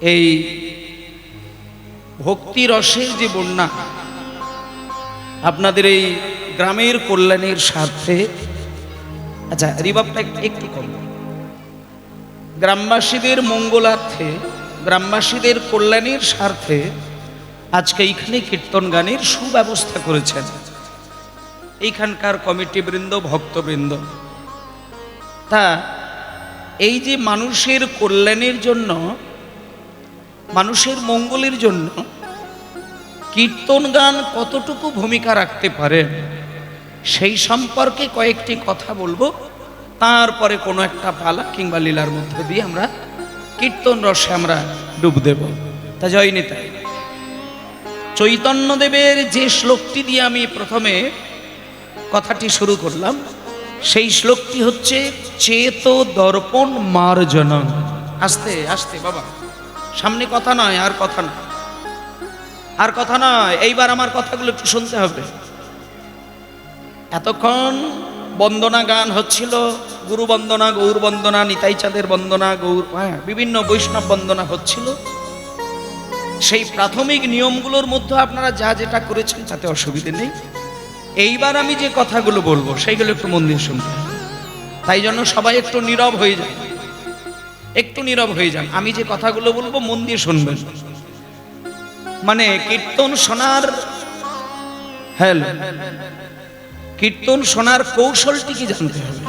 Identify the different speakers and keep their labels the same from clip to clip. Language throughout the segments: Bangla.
Speaker 1: এই ভক্তি রসের যে বন্যা, আপনাদের এই গ্রামের কল্যাণের স্বার্থে আচ্ছা রিবাবটা একটু কম। গ্রামবাসীদের মঙ্গলার্থে, গ্রামবাসীদের কল্যাণের স্বার্থে আজকে এইখানে কীর্তন গানের সুব্যবস্থা করেছেন। এইখানকার কমিটিবৃন্দ ভক্তবৃন্দ। তা, এই যে মানুষের কল্যাণের জন্য মানুষের মঙ্গলের জন্য কীর্তন গান কতটুকু ভূমিকা রাখতে পারে সেই সম্পর্কে কয়েকটি কথা বলব। তারপরে কোনো একটা পালা কিংবা লীলার মধ্যে দিয়ে আমরা কীর্তন রসে আমরা ডুব দেব। তা জয় নিতাই। চৈতন্যদেবের যে শ্লোকটি দিয়ে আমি প্রথমে কথাটি শুরু করলাম, সেই শ্লোকটি হচ্ছে, চেত দর্পণ মার্জন। আস্তে আস্তে, বাবা। সামনে কথা নয়, আর কথা নয়। আর কথা নয়, এইবার আমার কথাগুলো একটু শুনতে হবে। এতক্ষণ বন্দনা গান হচ্ছিল, গুরু বন্দনা, গৌর বন্দনা, নিতাই চাঁদের বন্দনা, গৌর হ্যাঁ বিভিন্ন বৈষ্ণব বন্দনা হচ্ছিল। সেই প্রাথমিক নিয়মগুলোর মধ্যে আপনারা যা যেটা করেছেন তাতে অসুবিধে নেই। এইবার আমি যে কথাগুলো বলব, সেইগুলো একটু মন দিয়ে হবে। তাই জন্য সবাই একটু নীরব হয়ে যান। একটু নীরব হয়ে যান। আমি যে কথাগুলো বলব, মন দিয়ে শুনবেন। মানে কীর্তন শোনার হ্যালো, কীর্তন শোনার কৌশলটি কি জানতে হবে?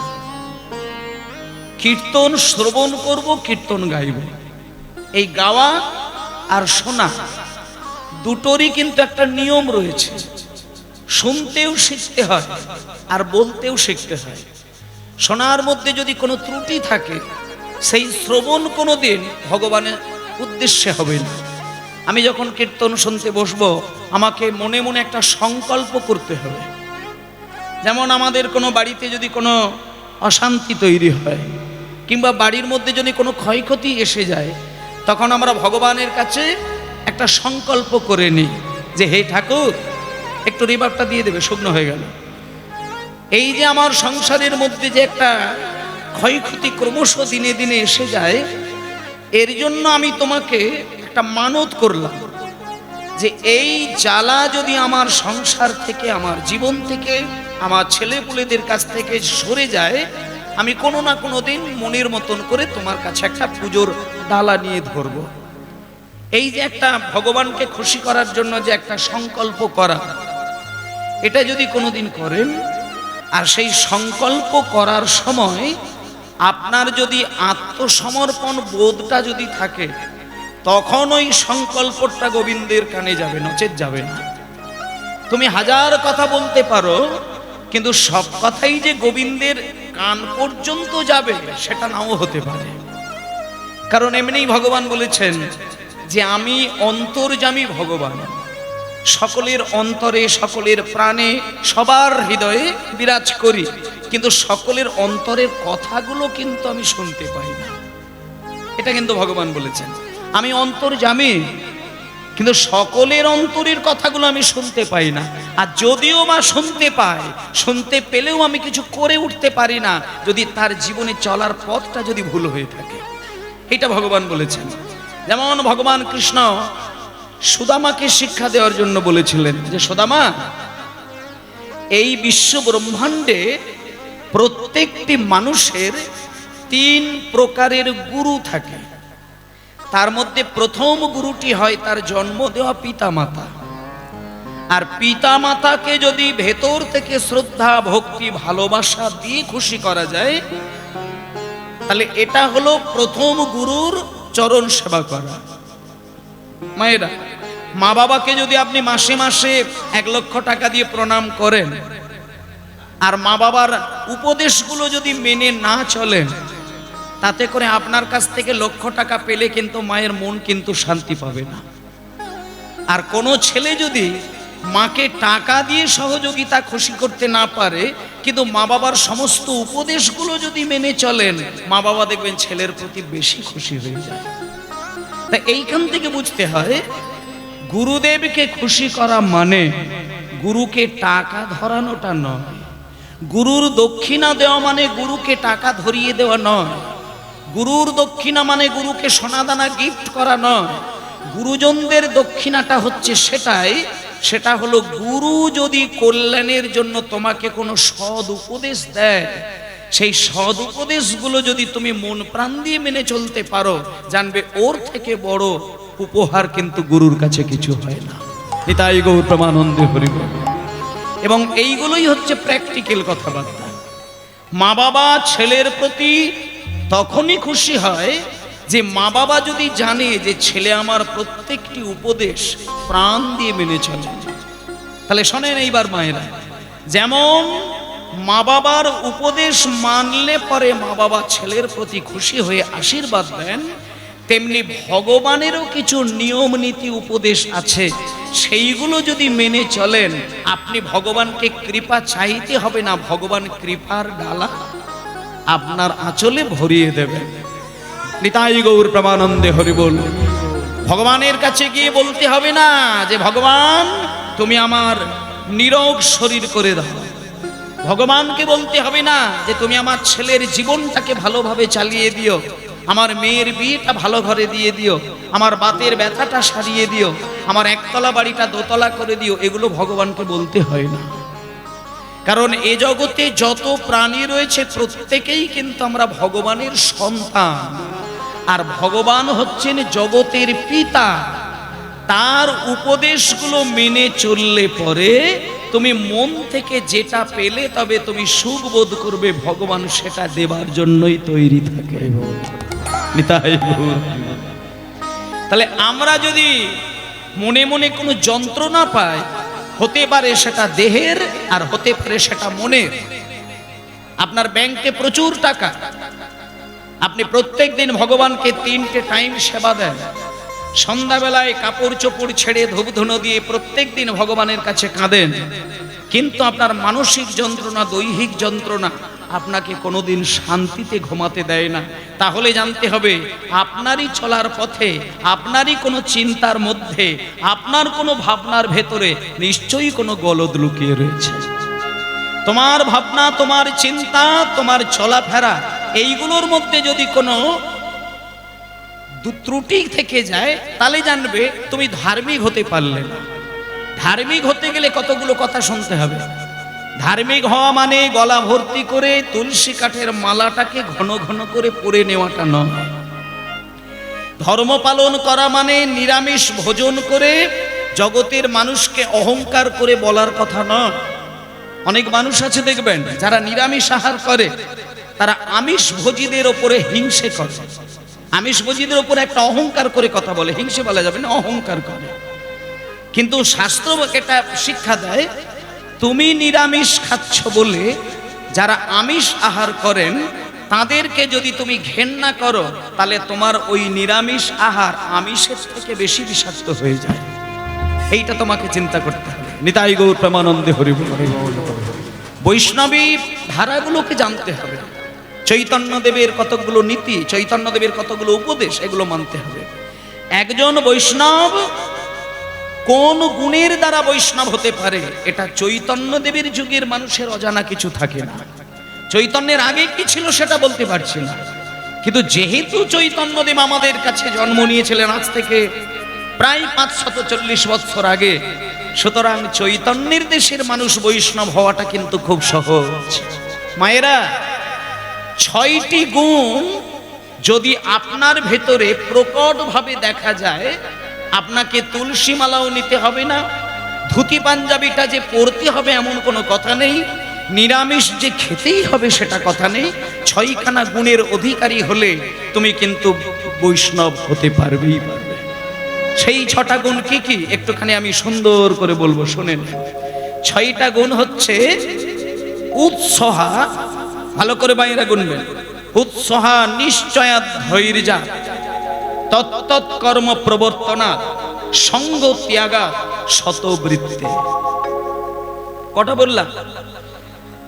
Speaker 1: কীর্তন শ্রবণ করব, কীর্তন গাইব। এই গাওয়া আর শোনা দুটোরই কিন্তু একটা নিয়ম রয়েছে। শুনতেও শিখতে হয় আর বলতেও শিখতে হয়। শোনার মধ্যে যদি কোনো ত্রুটি থাকে সেই শ্রবণ কোনো দিন ভগবানের উদ্দেশ্যে হবে না। আমি যখন কীর্তন শুনতে বসবো, আমাকে মনে মনে একটা সংকল্প করতে হবে। যেমন আমাদের কোনো বাড়িতে যদি কোনো অশান্তি তৈরি হয়, কিংবা বাড়ির মধ্যে যদি কোনো ক্ষয়ক্ষতি এসে যায়, তখন আমরা ভগবানের কাছে একটা সংকল্প করে নিই যে, হে ঠাকুর, একটু রিবাবটা দিয়ে দেবে, শুকনো হয়ে গেল। এই যে আমার সংসারের মধ্যে যে একটা ক্ষয়ক্ষতি ক্রমশ দিনে দিনে এসে যায়, এর জন্য আমি তোমাকে একটা মানত করলাম যে এই জ্বালা যদি আমার সংসার থেকে, আমার জীবন থেকে, আমার ছেলেপুলেদের কাছ থেকে সরে যায়, আমি কোনো না কোনো দিন মনের মতন করে তোমার কাছে একটা পুজোর ডালা নিয়ে ধরব। এই যে একটা ভগবানকে খুশি করার জন্য যে একটা সংকল্প করা, এটা যদি কোনোদিন করেন, আর সেই সংকল্প করার সময় আপনার যদি আত্মসমর্পণ বোধটা যদি থাকে, তখন ওই সংকল্পটা গোবিন্দের কানে যাবে, নচেত যাবে না। তুমি হাজার কথা বলতে পারো, কিন্তু সব কথাই যে গোবিন্দের কান পর্যন্ত যাবে, সেটা নাও হতে পারে। কারণ এমনিই ভগবান বলেছেন যে, আমি অন্তর্জামী ভগবান। সকলের অন্তরে, সকলের প্রাণে সবার হৃদয়ে বিরাজ করি। কিন্তু সকলের অন্তরের কথাগুলো কিন্তু আমি শুনতে পাই না। এটা কিন্তু ভগবান বলেছেন। আমি অন্তর জামি, কিন্তু সকলের অন্তরের কথাগুলো আমি শুনতে পাই না। আর যদিও বা শুনতে পাই শুনতে পেলেও আমি কিছু করে উঠতে পারি না, যদি তার জীবনে চলার পথটা যদি ভুল হয়ে থাকে। এটা ভগবান বলেছেন। যেমন ভগবান কৃষ্ণ সুদামাকে শিক্ষা দেওয়ার জন্য বলেছিলেন যে, সুদামা, এই বিশ্ব ব্রহ্মাণ্ডে প্রত্যেকটি মানুষের তিন প্রকারের গুরু থাকে। তার মধ্যে প্রথম গুরুটি হয় তার জন্ম দেওয়া পিতা মাতা আর পিতা মাতাকে যদি ভেতর থেকে শ্রদ্ধা, ভক্তি, ভালোবাসা দিয়ে খুশি করা যায়, তাহলে এটা হলো প্রথম গুরুর চরণ সেবা করা। মায়েরা, মা বাবাকে যদি আপনি মাসে মাসে এক লক্ষ টাকা দিয়ে প্রণাম করেন, আর মা বাবার উপদেশগুলো যদি মেনে না চলেন, তাতে করে আপনার কাছ থেকে লক্ষ টাকা পেলে কিন্তু মায়ের মন কিন্তু শান্তি পাবে না। আর কোনো ছেলে যদি মাকে টাকা দিয়ে সহযোগিতা খুশি করতে না পারে, কিন্তু মা বাবার সমস্ত উপদেশগুলো যদি মেনে চলেন, মা বাবা দেখবেন ছেলের প্রতি বেশি খুশি হয়ে যায়। তা এইখান থেকে বুঝতে হয়, গুরুদেবকে খুশি করা মানে গুরুকে টাকা ধরানোটা নয়। গুরুর দক্ষিণা দেওয়া মানে গুরুকে টাকা ধরিয়ে দেওয়া নয়। গুরুর দক্ষিণা মানে গুরুকে সোনাদানা গিফট করা নয়। গুরুজনদের দক্ষিণাটা হচ্ছে সেটাই, সেটা হলো গুরু যদি কল্যাণের জন্য তোমাকে কোনো সদ উপদেশ দেয় সেই সৎ উপদেশগুলো যদি তুমি মন প্রাণ দিয়ে মেনে চলতে পারো, জানবে ওর থেকে বড় উপহার কিন্তু গুরুর কাছে কিছু হয় না। নিতাই গৌর প্রমানন্দে হরিব এবং এইগুলোই হচ্ছে প্র্যাকটিক্যাল কথাবার্তা। মা বাবা ছেলের প্রতি তখনই খুশি হয় যে মা বাবা যদি জানে যে ছেলে আমার প্রত্যেকটি উপদেশ প্রাণ দিয়ে মেনে চলে। তাহলে শোনেন এইবার মায়েরা, যেমন মা বাবার উপদেশ মানলে পরে মা বাবা ছেলের প্রতি খুশি হয়ে আশীর্বাদ দেন। তেমনি ভগবানেরও কিছু নিয়ম, নীতি, উপদেশ আছে। সেইগুলো যদি মেনে চলেন, আপনি ভগবানকে কৃপা চাইতে হবে না, ভগবান কৃপার ডালা আপনার আঁচলে ভরিয়ে দেবেন নিতাই গৌর প্রমানন্দে হরি বল। ভগবানের কাছে গিয়ে বলতে হবে না যে, ভগবান, তুমি আমার নিরোগ শরীর করে দাও। ভগবানকে বলতে হবে না যে তুমি আমার ছেলের জীবনটাকে ভালোভাবে চালিয়ে দিও, আমার মেয়ের বিয়েটা ভালো ঘরে দিয়ে দিও, আমার বাতের ব্যথাটা সারিয়ে দিও, আমার একতলা বাড়িটা দোতলা করে দিও, এগুলো ভগবানকে বলতে হয় না। কারণ এ জগতে যত প্রাণী রয়েছে প্রত্যেকেই কিন্তু আমরা ভগবানের সন্তান। আর ভগবান হচ্ছেন জগতের পিতা, তার উপদেশগুলো মেনে চললে পরে তুমি মন থেকে যেটা পেলে তবে তুমি সুখ বোধ করবে, ভগবান সেটা দেবার জন্যই তৈরি থাকে। তাহলে আমরা যদি মনে মনে কোনো যন্ত্রণা পাই, হতে পারে সেটা দেহের আর হতে পারে সেটা মনের। আপনার ব্যাংকে প্রচুর টাকা। আপনি প্রত্যেক দিন ভগবানকে তিনটে টাইম সেবা দেন। সন্ধ্যাবেলায় কাপড় চোপড় ছেড়ে ধূপধুনো দিয়ে প্রত্যেক দিন ভগবানের কাছে কাঁদেন। কিন্তু আপনার মানসিক যন্ত্রণা, দৈহিক যন্ত্রণা আপনাকে কোনোদিন শান্তিতে ঘুমাতে দেয় না। তাহলে জানতে হবে, আপনারই চলার পথে, আপনারই কোনো চিন্তার মধ্যে, আপনার কোনো ভাবনার ভেতরে নিশ্চয়ই কোনো গলদ লুকিয়ে রয়েছে। তোমার ভাবনা, তোমার চিন্তা, তোমার চলাফেরা, এইগুলোর মধ্যে যদি কোনো ত্রুটি থেকে যায়, তাহলে জানবে তুমি ধার্মিক হতে পারলে না। ধার্মিক হতে গেলে কতগুলো কথা শুনতে হবে। ধার্মিক হওয়া মানে গলা ভর্তি করে তুলসী কাঠের মালাটাকে ঘন ঘন করে পরে নেওয়াটা নয়। ধর্ম পালন করা মানে নিরামিষ ভোজন করে জগতের মানুষকে অহংকার করে বলার কথা নয়। অনেক মানুষ আছে দেখবেন, যারা নিরামিষ আহার করে, তারা আমিষ ভোজীদের ওপরে হিংসে করে। আমিষ ভোজীদের ওপরে একটা অহংকার করে কথা বলে, হিংসে বলা যাবে না, অহংকার করে। কিন্তু শাস্ত্র এটা শিক্ষা দেয়, তুমি নিরামিষ খাচ্ছ বলে যারা আমিষ আহার করেন, তাদেরকে যদি তুমি ঘেন্না করো, তাহলে তোমার ওই নিরামিষ আহার আমিষের থেকে বেশি বিষাক্ত হয়ে যায়। এইটা তোমাকে চিন্তা করতে হবে। নিতাই গৌর প্রেমানন্দে হরিব বৈষ্ণবী ধারাগুলোকে জানতে হবে। চৈতন্যদেবের কতগুলো নীতি, চৈতন্যদেবের কতগুলো উপদেশ, এগুলো মানতে হবে। একজন বৈষ্ণব কোন গুণের দ্বারা বৈষ্ণব হতে পারে, এটা চৈতন্য দেবীর যুগের মানুষের অজানা কিছু থাকে না। চৈতন্যের আগে কি ছিল সেটা বলতে পারছি না। কিন্তু যেহেতু চৈতন্যদেব আমাদের কাছে জন্ম নিয়েছিলেন আজ থেকে প্রায় পাঁচশত চল্লিশ বছর আগে, সুতরাং চৈতন্যের দেশের মানুষ বৈষ্ণব হওয়াটা কিন্তু খুব সহজ। মায়েরা ছয়টি গুণ যদি আপনার ভেতরে প্রকটভাবে দেখা যায়, আপনাকে তুলসী মালাও নিতে হবে না, ধুতি পাঞ্জাবিটা যে পরতে হবে এমন কোনো কথা নেই, নিরামিষ যে খেতেই হবে সেটা কথা নেই, ছয়খানা গুণের অধিকারী হলে তুমি কিন্তু বৈষ্ণব হতে পারবেই পারবে। সেই ছটা গুণ কি কি? একটুখানি আমি সুন্দর করে বলব, শোনেন। ছয়টা গুণ হচ্ছে, উৎসহা ভালো করে বাইরে গুনবেন। উৎসহা নিশ্চয়া ধৈর্যা। তত্তৎ কর্ম প্রবর্তনা, সঙ্গ ত্যাগা শতবৃত্তে। কটা বললাম?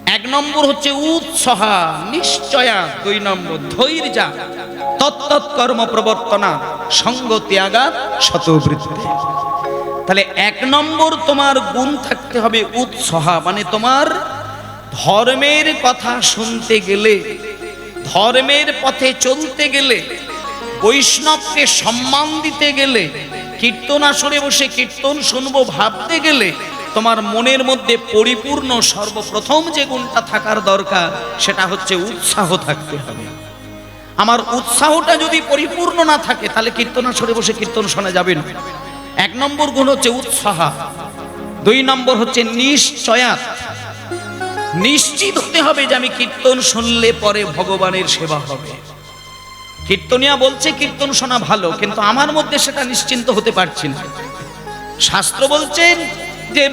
Speaker 1: এক নম্বর হচ্ছে উৎসহা নিশ্চয়া, দুই নম্বর ধৈর্যা। তত্তৎ কর্ম প্রবর্তনা, সঙ্গ ত্যাগা শতবৃত্তে। তাহলে এক নম্বর তোমার গুণ থাকতে হবে উৎসহা মানে তোমার ধর্মের কথা শুনতে গেলে, ধর্মের পথে চলতে গেলে, বৈষ্ণবকে সম্মান দিতে গেলে, কীর্তন আসরে বসে কীর্তন শুনব ভাবতে গেলে, তোমার মনের মধ্যে পরিপূর্ণ সর্বপ্রথম যে গুণটা থাকার দরকার, সেটা হচ্ছে উৎসাহ থাকতে হবে। আমার উৎসাহটা যদি পরিপূর্ণ না থাকে, তাহলে কীর্তন আসরে বসে কীর্তন শোনা যাবে না। এক নম্বর গুণ হচ্ছে উৎসাহ। দুই নম্বর হচ্ছে নিশ্চয়াত নিশ্চিত হতে হবে যে আমি কীর্তন শুনলে পরে ভগবানের সেবা হবে। কীর্তনিয়া বলছে, কীর্তন শোনা ভালো, কিন্তু আমার মধ্যে সেটা নিশ্চিন্ত হতে পারছি না। শাস্ত্র বলছেন যে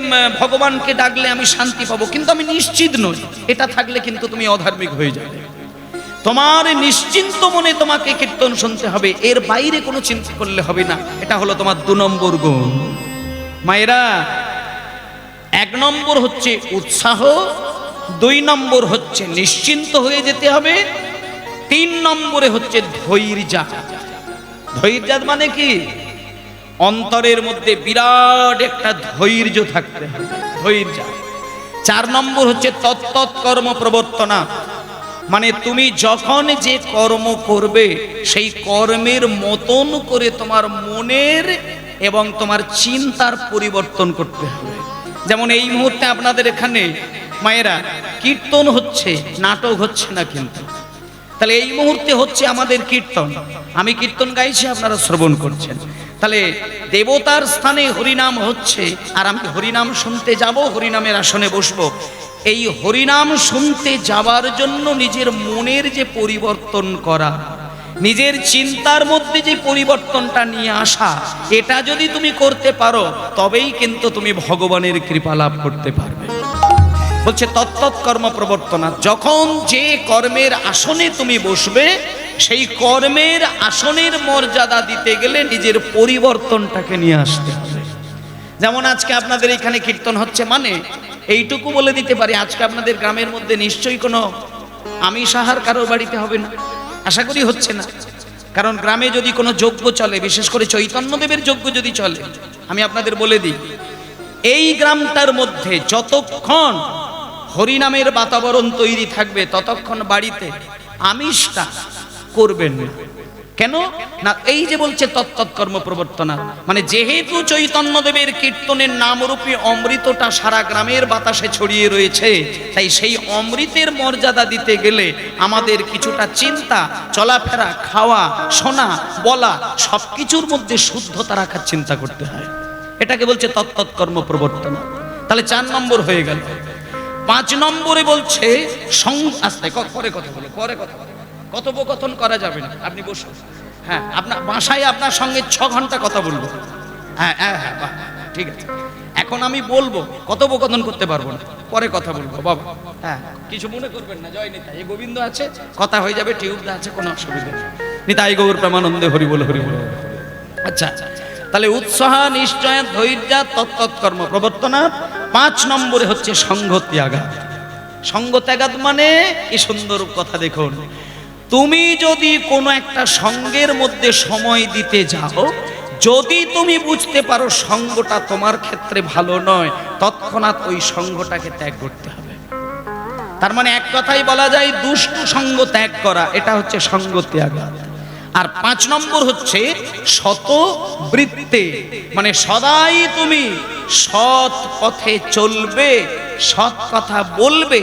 Speaker 1: ভগবানকে ডাকলে আমি শান্তি পাবো, কিন্তু আমি নিশ্চিত নই। এটা থাকলে কিন্তু তুমি অধার্মিক হয়ে যাবে। তোমার নিশ্চিন্ত মনে তোমাকে কীর্তন শুনতে হবে, এর বাইরে কোনো চিন্তা করলে হবে না। এটা হলো তোমার দু নম্বর গুণ। মায়েরা, এক নম্বর হচ্ছে উৎসাহ দুই নম্বর হচ্ছে নিশ্চিন্ত হয়ে যেতে হবে। তিন নম্বরে হচ্ছে ধৈর্যা ধৈর্যাত মানে কি? অন্তরের মধ্যে বিরাট একটা ধৈর্য থাকতে হবে। ধৈর্য চার নম্বর হচ্ছে তত্তৎ কর্ম প্রবর্তনা। মানে তুমি যখন যে কর্ম করবে, সেই কর্মের মতন করে তোমার মনের এবং তোমার চিন্তার পরিবর্তন করতে হবে। যেমন এই মুহূর্তে আপনাদের এখানে মায়েরা, কীর্তন হচ্ছে, নাটক হচ্ছে না কিন্তু। তাহলে এই মুহূর্তে হচ্ছে আমাদের কীর্তন। আমি কীর্তন গাইছি, আপনারা শ্রবণ করছেন। তাহলে দেবতার স্থানে হরিনাম হচ্ছে, আর আমি হরিনাম শুনতে যাব, হরিনামের আসনে বসবো। এই হরিনাম শুনতে যাওয়ার জন্য নিজের মনের যে পরিবর্তন করা, নিজের চিন্তার মধ্যে যে পরিবর্তনটা নিয়ে আসা, এটা যদি তুমি করতে পারো, তবেই কিন্তু তুমি ভগবানের কৃপা লাভ করতে পারবে। বলছে তত্তৎ কর্ম প্রবর্তনা। যখন যে কর্মের আসনে তুমি বসবে, সেই কর্মের আসনের মর্যাদা দিতে গেলে নিজের পরিবর্তনটাকে নিয়ে আসতে হবে। যেমন আজকে আপনাদের এখানে কীর্তন হচ্ছে মানে এইটুকু বলে দিতে পারি, আজকে আপনাদের গ্রামের মধ্যে নিশ্চয়ই কোনো আমি সাহার কারোর বাড়িতে হবে না। আশা করি হচ্ছে না। কারণ গ্রামে যদি কোনো যজ্ঞ চলে, বিশেষ করে চৈতন্যদেবের যজ্ঞ যদি চলে, আমি আপনাদের বলে দিই, এই গ্রামটার মধ্যে যতক্ষণ হরিনামের বাতাবরণ তৈরি থাকবে ততক্ষণ বাড়িতে আমিষটা করবেন না। কেন? না, এই যে বলছে তত্তৎ কর্ম প্রবর্তনা। মানে যেহেতু চৈতন্যদেবের কীর্তনের নামরূপী অমৃতটা সারা গ্রামের বাতাসে ছড়িয়ে রয়েছে, তাই সেই অমৃতের মর্যাদা দিতে গেলে আমাদের কিছুটা চিন্তা, চলাফেরা, খাওয়া, শোনা, বলা, সবকিছুর মধ্যে শুদ্ধতা রাখার চিন্তা করতে হয়। এটাকে বলছে তত্তৎ কর্ম প্রবর্তনা। তাহলে চার নম্বর হয়ে গেল। পাঁচ নম্বরে বলছে আস্তে পরে কথা বলো, পরে কথা বলো। কথোপকথন করা যাবে না। আপনি বসুন। হ্যাঁ আপনার বাসায় আপনার সঙ্গে ছ ঘণ্টা কথা বলব। হ্যাঁ হ্যাঁ হ্যাঁ ঠিক আছে। এখন আমি বলব, কথোপকথন করতে পারব না। পরে কথা বলব, বাবা। হ্যাঁ কিছু মনে করবেন না, জয় নিতাই। গোবিন্দ আছে, কথা হয়ে যাবে, টিউবদা আছে, কোনো অসুবিধা নেই। নিতাই গৌর প্রেমানন্দে হরি বল হরি বল। আচ্ছা তাহলে উৎসাহ, নিশ্চয়, ধৈর্য তত্তৎকর্ম প্রবর্তনা পাঁচ নম্বরে হচ্ছে সংঘ ত্যাগাত সঙ্গ ত্যাগাত মানে কি সুন্দর কথা দেখুন। তুমি যদি কোনো একটা সঙ্গের মধ্যে সময় দিতে যাও, যদি তুমি বুঝতে পারো সঙ্গটা তোমার ক্ষেত্রে ভালো নয়, তৎক্ষণাৎ ওই সঙ্গটাকে ত্যাগ করতে হবে। তার মানে এক কথাই বলা যায়, দুষ্টু সঙ্গ ত্যাগ করা, এটা হচ্ছে সঙ্গ ত্যাগাত আর পাঁচ নম্বর হচ্ছে শত বৃত্তে। মানে সদাই তুমি সৎ পথে চলবে, সৎ কথা বলবে,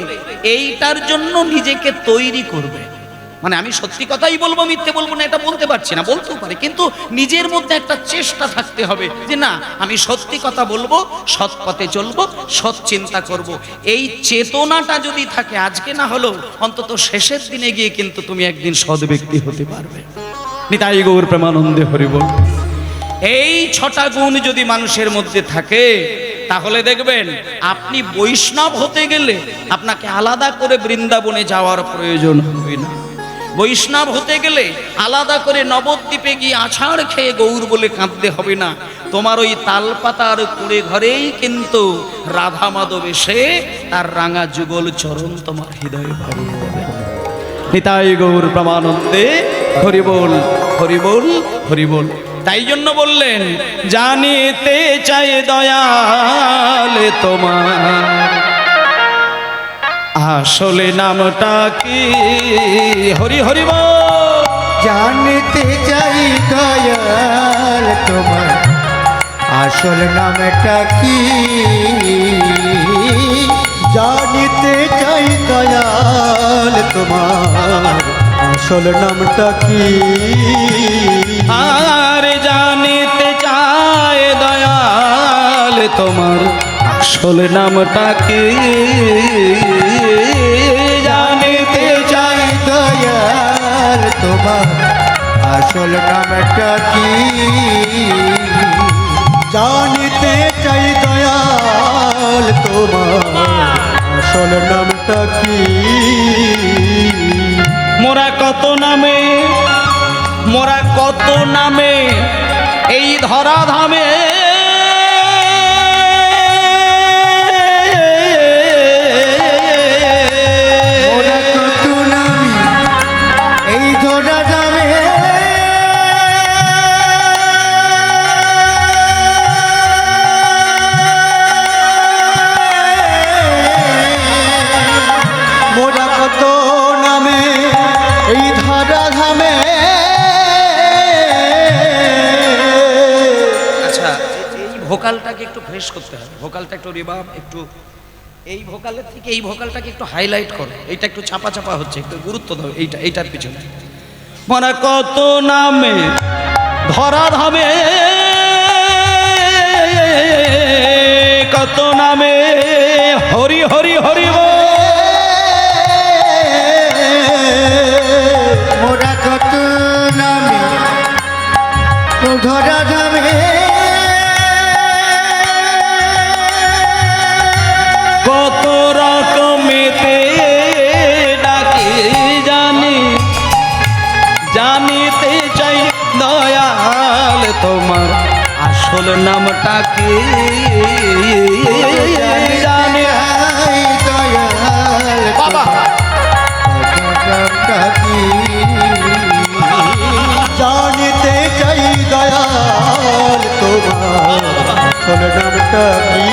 Speaker 1: এইটার জন্য নিজেকে তৈরি করবে। মানে আমি সত্যি কথাই বলব, মিথ্যে বলব না, এটা বলতে পারছি না, বলতেও পারে। কিন্তু নিজের মধ্যে একটা চেষ্টা থাকতে হবে যে না, আমি সত্যি কথা বলব, সৎ পথে চলবো, সৎ চিন্তা করব। এই চেতনাটা যদি থাকে, আজকে না হলেও অন্তত শেষের দিনে গিয়ে কিন্তু তুমি একদিন সৎ ব্যক্তি হতে পারবে। নিতাই গৌর প্রেমানন্দে হরিব। এই ছটা গুণ যদি মানুষের মধ্যে থাকে, তাহলে দেখবেন আপনি বৈষ্ণব হতে গেলে আপনাকে আলাদা করে বৃন্দাবনে যাওয়ার প্রয়োজন হবে না। বৈষ্ণব হতে গেলে আলাদা করে নবদ্বীপে গিয়ে আছাড় খেয়ে গৌর বলে কাঁদতে হবে না। তোমার ওই তালপাতার কুড়ে ঘরেই কিন্তু রাধা মাধব এসে তার রাঙা যুগল চরণ তোমার হৃদয়ে ভরিয়ে নিতাই গৌর প্রমানন্দে হরিবোল হরিবোল হরিবোল। তাই জন্য বললেন জানিতে চাই দয়ালে তোমার। আসলে নামটা কি? হরি হরি
Speaker 2: জানিতে চাই দয়াল তোমার। আসল নামটা কি? জানিতে চাই দয়াল তোমার। আসল নামটা কি?
Speaker 1: আর জানিতে চায় দয়াল তোমার আসল নামটা কি? জানিতে
Speaker 2: চাই দয়াল তোমার আসল নামটা কি? জানতে চাই দয়াল তোমার আসল নামটা কি?
Speaker 1: মোরা কত নামে? মোরা কত নামে? এই ধরা ভোকালটাকে একটু ফ্রেশ করতে হবে, ভোকালটা একটু রিবাম একটু এই ভোকালের থেকে এই ভোকালটাকে একটু হাইলাইট করো, এইটা একটু চাপা চাপা হচ্ছে, একটু গুরুত্ব দাও, এইটা, এইটার পিছনে মানে কত নামে ধরা ধামে কত নামে হরি হরি হরি।
Speaker 2: মোরা
Speaker 1: আসল নামটা কি বাবা।
Speaker 2: জানতে চাই দয়াল তোমার আসল নামটা কি